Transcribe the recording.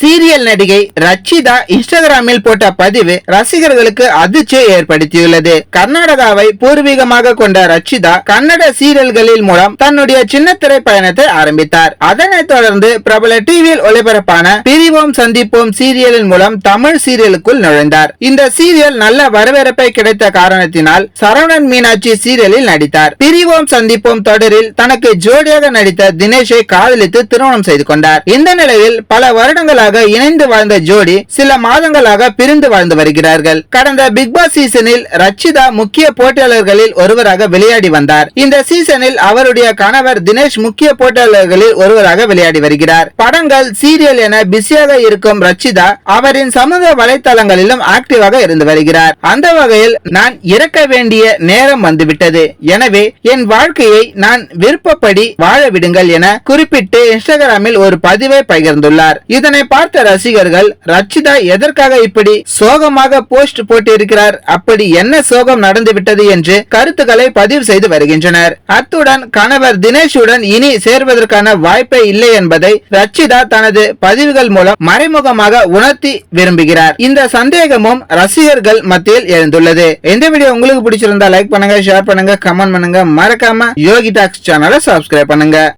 Serial நடிகை ரச்சிதா இன்ஸ்டாகிராமில் போட்ட பதிவு ரசிகர்களுக்கு அதிர்ச்சியை ஏற்படுத்தியுள்ளது. கர்நாடகாவை பூர்வீகமாக கொண்ட ரச்சிதா கன்னட சீரியல்களில் மூலம் தன்னுடைய சின்ன திரைப்பயணத்தை ஆரம்பித்தார். அதனைத் தொடர்ந்து பிரபல டிவியில் ஒளிபரப்பான பிரிவோம் சந்திப்போம் சீரியலின் மூலம் தமிழ் சீரியலுக்குள் நுழைந்தார். இந்த சீரியல் நல்ல வரவேற்பை கிடைத்த காரணத்தினால் சரவணன் மீனாட்சி சீரியலில் நடித்தார். பிரிவோம் சந்திப்போம் தொடரில் தனக்கு ஜோடியாக நடித்த தினேஷை காதலித்து திருமணம் செய்து கொண்டார். இந்த நிலையில் பல வருடங்களாக இணைந்து வாழ்ந்த ஜோடி சில மாதங்களாக பிரிந்து வாழ்ந்து வருகிறார்கள். கடந்த பிக் பாஸ் சீசனில் ரச்சிதா முக்கிய போட்டியாளர்களில் ஒருவராக விளையாடி வந்தார். இந்த சீசனில் அவருடைய கணவர் தினேஷ் முக்கிய போட்டியாளர்களில் ஒருவராக விளையாடி வருகிறார். படங்கள் சீரியல் என பிஸியாக இருக்கும் ரச்சிதா அவரின் சமூக வலைதளங்களிலும் ஆக்டிவாக இருந்து வருகிறார். அந்த வகையில் நான் இறக்க வேண்டிய நேரம் வந்துவிட்டது. எனவே என் வாழ்க்கையை நான் விருப்பப்படி வாழ விடுங்கள் என குறிப்பிட்டு இன்ஸ்டாகிராமில் ஒரு பதிவை பகிர்ந்துள்ளார். இதனை பார்த்த ரசிகர்கள் ரச்சிதா எதற்காக இப்படி சோகமாக போஸ்ட் போட்டிருக்கிறார்? அப்படி என்ன சோகம் நடந்துவிட்டது என்று கருத்துக்களை பதிவு செய்து வருகின்றனர். அத்துடன் கணவர் தினேஷுடன் இனி சேர்வதற்கான வாய்ப்பே இல்லை என்பதை ரச்சிதா தனது பதிவுகள் மூலம் மறைமுகமாக உணர்த்தி விரும்புகிறார். இந்த சந்தேகமும் ரசிகர்கள் மத்தியில் எழுந்துள்ளது. இந்த வீடியோ உங்களுக்கு பிடிச்சிருந்தா லைக் பண்ணுங்க ஷேர் பண்ணுங்க கமெண்ட் பண்ணுங்க. மறக்காம யோகி டாக்ஸ் சேனலை சப்ஸ்கிரைப் பண்ணுங்க.